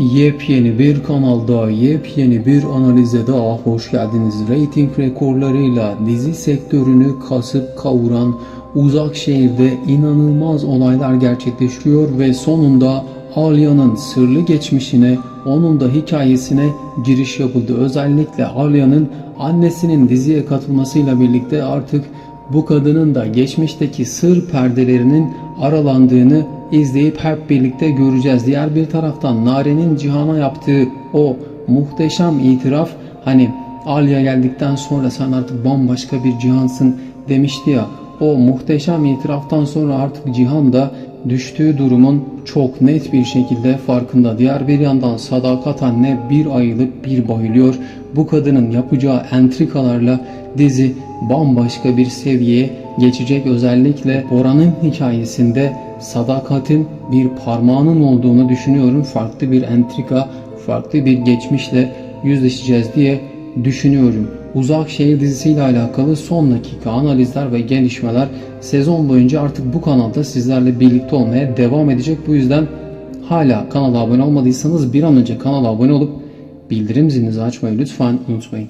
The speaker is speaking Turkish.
Yepyeni bir kanalda, yepyeni bir analize daha hoş geldiniz. Rating rekorlarıyla dizi sektörünü kasıp kavuran uzak şehirde inanılmaz olaylar gerçekleşiyor ve sonunda Alya'nın sırlı geçmişine, onun da hikayesine giriş yapıldı. Özellikle Alya'nın annesinin diziye katılmasıyla birlikte artık bu kadının da geçmişteki sır perdelerinin aralandığını izleyip hep birlikte göreceğiz. Diğer bir taraftan Nare'nin Cihan'a yaptığı o muhteşem itiraf hani Alya geldikten sonra sen artık bambaşka bir Cihan'sın demişti ya o muhteşem itiraftan sonra artık Cihan da düştüğü durumun çok net bir şekilde farkında. Diğer bir yandan Sadakat anne bir ayılıp bir bayılıyor. Bu kadının yapacağı entrikalarla dizi bambaşka bir seviyeye geçecek. Özellikle Bora'nın hikayesinde sadakatin bir parmağının olduğunu düşünüyorum. Farklı bir entrika, farklı bir geçmişle yüzleşeceğiz diye düşünüyorum. Uzak Şehir dizisiyle alakalı son dakika analizler ve gelişmeler sezon boyunca artık bu kanalda sizlerle birlikte olmaya devam edecek. Bu yüzden hala kanala abone olmadıysanız bir an önce kanala abone olup bildirim zilinizi açmayı lütfen unutmayın.